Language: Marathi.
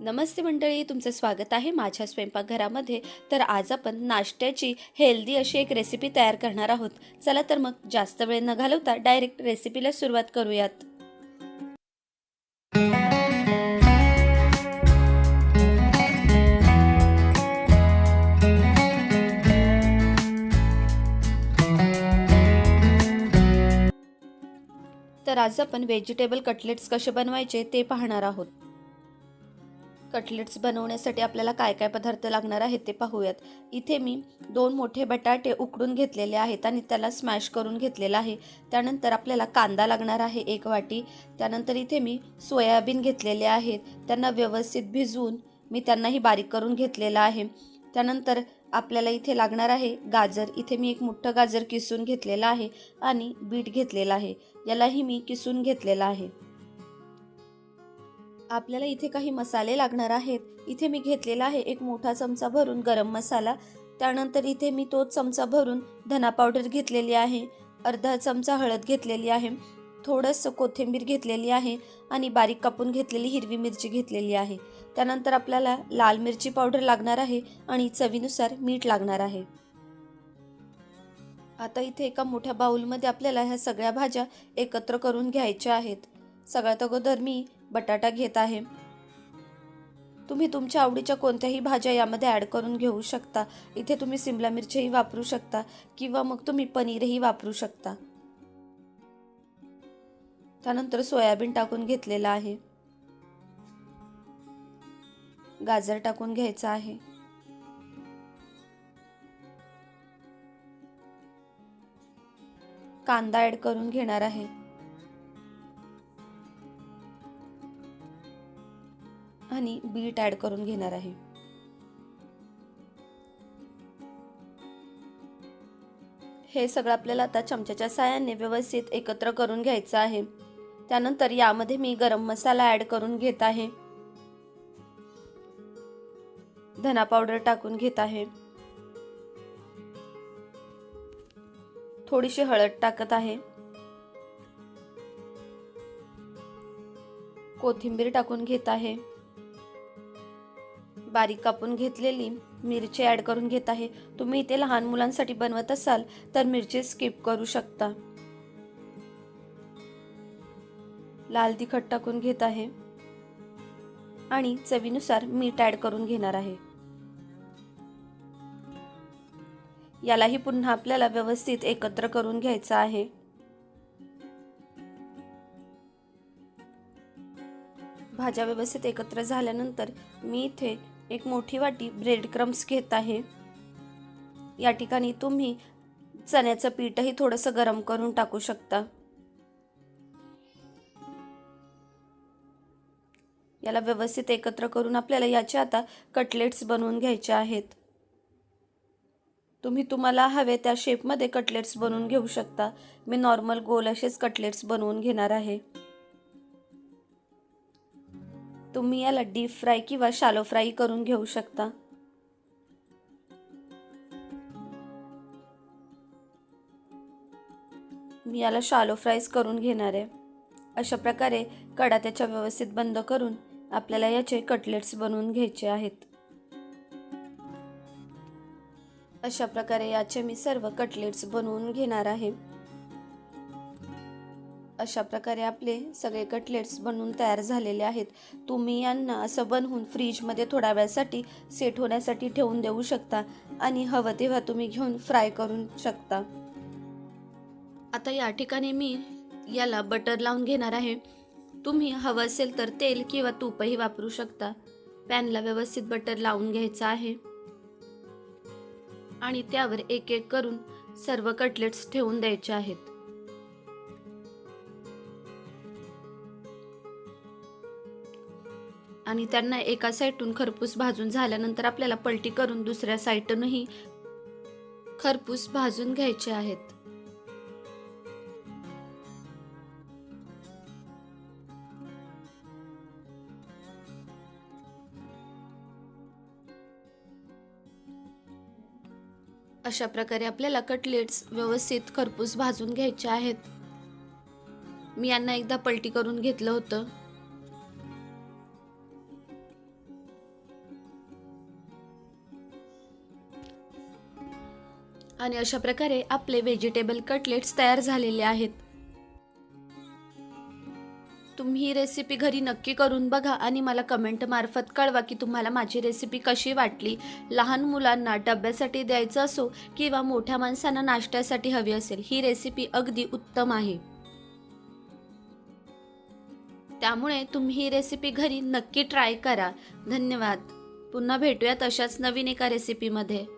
नमस्ते मंडळी तुमचं स्वागत आहे माझ्या स्वयंपाकघरामध्ये. तर आज आपण नाश्त्याची हेल्दी अशी एक रेसिपी तयार करणार आहोत. चला तर मग जास्त वेळ न घालवता डायरेक्ट रेसिपीला सुरुवात करूयात. तर आज आपण व्हेजिटेबल कटलेट्स कसे बनवायचे ते पाहणार आहोत. कटलेट्स बनवण्यासाठी आपल्याला काय काय पदार्थ लागणार आहेत ते पाहूयात. इथे मी दोन मोठे बटाटे उकडून घेतलेले आहेत आणि त्याला स्मॅश करून घेतलेला आहे. त्यानंतर आपल्याला कांदा लागणार आहे एक वाटी. त्यानंतर इथे मी सोयाबीन घेतलेले आहेत. त्यांना व्यवस्थित भिजवून मी त्यांनाही बारीक करून घेतलेलं आहे. त्यानंतर आपल्याला इथे लागणार आहे गाजर. इथे मी एक मोठं गाजर किसून घेतलेलं आहे आणि बीट घेतलेलं आहे. यालाही मी किसून घेतलेलं आहे. आपल्याला इथे काही मसाले लागणार आहेत. इथे मी घेतलेला आहे एक मोठा चमचा भरून गरम मसाला. त्यानंतर इथे मी तोच चमचा भरून धना पावडर घेतलेली आहे. अर्धा चमचा हळद घेतलेली आहे. थोडंसं कोथिंबीर घेतलेली आहे आणि बारीक कापून घेतलेली हिरवी मिरची घेतलेली आहे. त्यानंतर आपल्याला लाल मिरची पावडर लागणार आहे आणि चवीनुसार मीठ लागणार आहे. आता इथे एका मोठ्या बाऊलमध्ये आपल्याला ह्या सगळ्या भाज्या एकत्र करून घ्यायच्या आहेत. सगळ्यात अगोदर मी बटाटा घेत आहे. तुम्ही तुमच्या आवडीच्या कोणत्याही भाज्या यामध्ये ॲड करून घेऊ शकता. इथे तुम्ही सिमला मिरचीही वापरू शकता किंवा मग तुम्ही पनीरही वापरू शकता. त्यानंतर सोयाबीन टाकून घेतलेलं आहे. गाजर टाकून घ्यायचं आहे. कांदा ॲड करून घेणार आहे. आणि बीट ॲड करून घेणार आहे. हे सगळं आपल्याला आता चमच्याच्या सहाय्याने व्यवस्थित एकत्र करून घ्यायचं आहे. त्यानंतर यामध्ये मी गरम मसाला ॲड करून घेत आहे. धना पावडर टाकून घेत आहे. थोडीशी हळद टाकत आहे. कोथिंबीर टाकून घेत आहे. बारीक कापून घेतलेली. मिरची ॲड करून घेत आहे. तुम्ही इथे लहान मुलांसाठी बनवत असाल तर मिरची स्किप करू शकता. लाल तिखट टाकून घेत आहे. आणि चवीनुसार मीठ ॲड करून घेणार आहे. यालाही पुन्हा आपल्याला व्यवस्थित एकत्र करून घ्यायचं आहे. भाज्या व्यवस्थित एकत्र झाल्यानंतर मी इथे एक मोठी वाटी ब्रेड क्रम्स घेत आहे. या ठिकाणी तुम्ही चण्याचं पीठही थोडंसं गरम करून टाकू शकता. याला व्यवस्थित एकत्र करून आपल्याला याचे आता कटलेट्स बनवून घ्यायचे आहेत. तुम्ही तुम्हाला हवे त्या शेपमध्ये कटलेट्स बनवून घेऊ शकता. मी नॉर्मल गोल असेच कटलेट्स बनवून घेणार आहे. तुम्ही याला डीप फ्राय किंवा शालो फ्राय करून घेऊ शकता. मी याला शालो फ्राईज करून घेणार आहे. अशा प्रकारे कडा त्याच्या व्यवस्थित बंद करून आपल्याला याचे कटलेट्स बनवून घ्यायचे आहेत. अशा प्रकारे याचे मी सर्व कटलेट्स बनवून घेणार आहे. अशा प्रकारे आपले सगळे कटलेट्स बनवून तयार झालेले आहेत. तुम्ही यांना असं बनवून फ्रीजमध्ये थोड्या वेळासाठी सेट होण्यासाठी ठेवून देऊ शकता आणि हवं तेव्हा तुम्ही घेऊन फ्राय करू शकता. आता या ठिकाणी मी याला बटर लावून घेणार आहे. तुम्ही हवं असेल तर तेल किंवा तूपही वापरू शकता. पॅनला व्यवस्थित बटर लावून घ्यायचं आहे. आणि त्यावर एक एक करून सर्व कटलेट्स ठेवून द्यायचे आहेत. आणि त्यांना एका साईडून खरपूस भाजून झाल्यानंतर आपल्याला पलटी करून दुसऱ्या साईडनंही खरपूस भाजून घ्यायचे आहेत. अशा प्रकारे आपल्याला कटलेट्स व्यवस्थित खरपूस भाजून घ्यायचे आहेत. मी यांना एकदा पलटी करून घेतलं होतं. आणि अशा प्रकारे आपले व्हेजिटेबल कटलेट्स तयार झालेले आहेत. तुम्ही ही रेसिपी घरी नक्की करून बघा आणि मला कमेंट मार्फत कळवा की तुम्हाला माझी रेसिपी कशी वाटली. लहान मुलांना डब्यासाठी द्यायचं असो किंवा मोठ्या माणसांना नाश्त्यासाठी हवी असेल ही रेसिपी अगदी उत्तम आहे. त्यामुळे तुम्ही ही रेसिपी घरी नक्की ट्राय करा. धन्यवाद. पुन्हा भेटूयात अशाच नवीन एका रेसिपीमध्ये